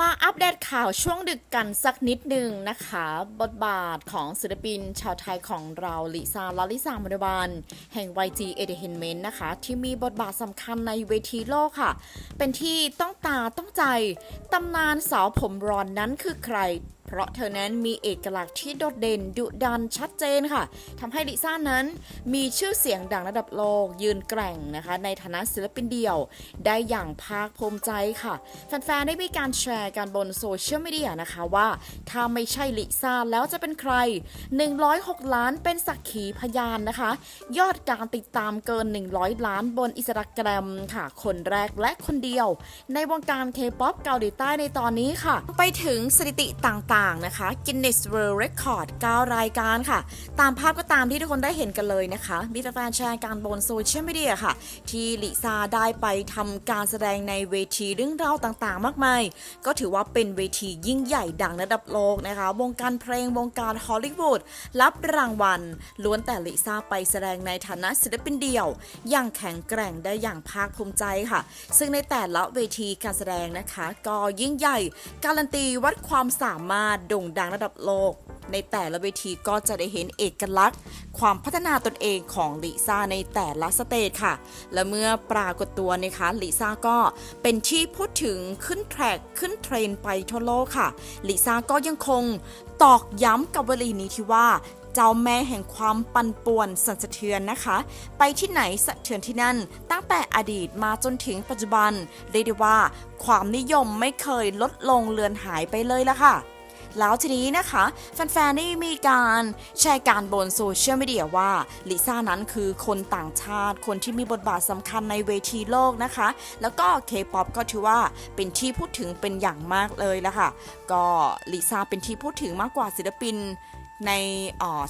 มาอัปเดตข่าวช่วงดึกกันสักนิดหนึ่งนะคะ บทบาทของศิลปินชาวไทยของเราลิซาลาลิซามรบานแห่ง YG Entertainment นะคะ ที่มีบทบาทสำคัญในเวทีโลกค่ะ เป็นที่ต้องตาต้องใจ ตำนานสาวผมรอนนั้นคือใคร เพราะเธอนั้นมีเอกลักษณ์ที่โดดเด่นดุดันชัดเจนค่ะทำให้ลิซ่านั้นมีชื่อเสียงดังระดับโลกยืนแกร่งนะคะ ในฐานะศิลปินเดี่ยว ได้อย่างภาคภูมิใจค่ะ แฟนๆ ได้มีการแชร์กันบนโซเชียลมีเดียนะคะว่า ถ้าไม่ใช่ลิซ่าแล้วจะเป็นใคร 106 ล้านเป็นสักขีพยานนะคะ ยอดการติดตามเกิน 100 ล้านบนอินสตาแกรมค่ะ คนแรกและคนเดียว ในวงการเคป๊อปเกาหลีใต้ในตอนนี้ค่ะ ไปถึงสถิติต่างๆนะคะ Guinness World Record 9 รายการค่ะ ตามภาพก็ตามที่ทุกคนได้เห็นกันเลยนะคะ มีแฟนๆแชร์การบนโซเชียลมีเดียค่ะ ที่ลิซาได้ไปทำการแสดงในเวทีเรื่องราวต่างๆ มากมาย ก็ถือว่าเป็นเวทียิ่งใหญ่ดังระดับโลกนะคะ วงการเพลงวงการฮอลลีวูดรับรางวัล ล้วนแต่ลิซาไปแสดงในฐานะศิลปินเดี่ยว อย่างแข็งแกร่งได้อย่างภาคภูมิใจค่ะ ซึ่งในแต่ละเวทีการแสดงนะคะ ก็ยิ่งใหญ่ การันตีวัดความสามารถโด่งดังระดับโลก ในแต่ละเวทีก็จะได้เห็นเอกลักษณ์ ความพัฒนาตนเองของลิซ่าในแต่ละสเตจค่ะ และเมื่อปรากฏตัวนะคะลิซ่าก็เป็นที่พูดถึงขึ้นแทร็กขึ้นเทรนไปทั่วโลกค่ะลิซ่าก็ยังคงตอกย้ำกับวลีนี้ที่ว่าเจ้าแม่แห่งความปั่นป่วนสั่นสะเทือนนะคะ ไปที่ไหนสะเทือนที่นั่น ตั้งแต่อดีตมาจนถึงปัจจุบัน เรียกได้ว่า ความนิยมไม่เคยลดลงเลือนหายไปเลยละค่ะ แล้วทีนี้นะคะ แฟนๆได้มีการแชร์การบนโซเชียลมีเดียว่าลิซ่านั้นคือคนต่างชาติ คนที่มีบทบาทสำคัญในเวทีโลกนะคะ แล้วก็เคป๊อปก็ถือว่าเป็นที่พูดถึงเป็นอย่างมากเลยละค่ะ ก็ลิซ่าเป็นที่พูดถึงมากกว่าศิลปิน ใน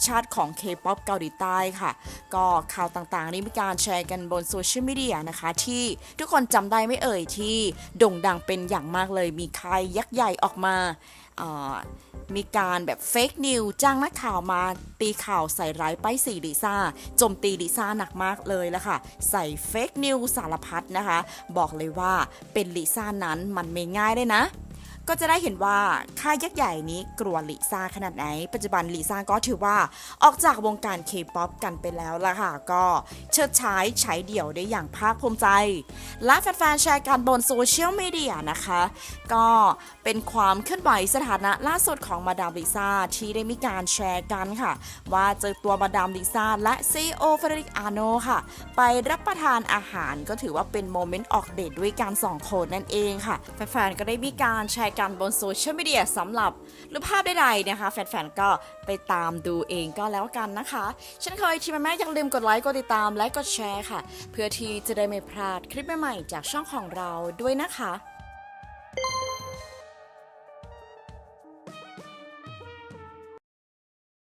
ชาติของ K-POP เกาหลีใต้ค่ะ ก็ข่าวต่างๆ นี้มีการแชร์กันบนโซเชียลมีเดียนะคะ ที่ทุกคนจำได้ไม่เอ่ยที่โด่งดังเป็นอย่างมากเลย มีใครยักษ์ใหญ่ออกมามีการแบบเฟกนิวจ้างนักข่าวมาตีข่าวใส่ร้ายป้ายสีลิซ่าโจมตีลิซ่าหนักมากเลยละค่ะ ใส่เฟกนิวสารพัดนะคะ บอกเลยว่าเป็นลิซ่านั้นมันไม่ง่ายเลยนะ ก็จะได้เห็นว่าค่ายยักษ์ใหญ่นี้กลัวลิซ่าขนาดไหน ปัจจุบันลิซ่าก็ถือว่าออกจากวงการเคป๊อปกันไปแล้วล่ะค่ะ ก็เชิดฉายใช้เดี่ยวได้อย่างภาคภูมิใจ และแฟนๆแชร์กันบนโซเชียลมีเดียนะคะ ก็เป็นความเคลื่อนไหวสถานะล่าสุดของมาดามลิซ่าที่ได้มีการแชร์กันค่ะ ว่าเจอตัวมาดามลิซ่าและซีโอเฟรดิกอาโนค่ะ ไปรับประทานอาหารก็ถือว่าเป็นโมเมนต์ออกเดทด้วยกันสองคนนั่นเองค่ะแฟนๆก็ได้มีการแชร์กันบนโซเชียลมีเดียสำหรับรูปภาพใดๆนะคะ แฟนๆ ก็ไปตามดูเองก็แล้วกันนะคะฉันเคยทีมแม่อย่าลืมกดไลค์กดติดตามและกดแชร์ค่ะ เพื่อที่จะได้ไม่พลาดคลิปใหม่ๆจากช่องของเราด้วยนะคะ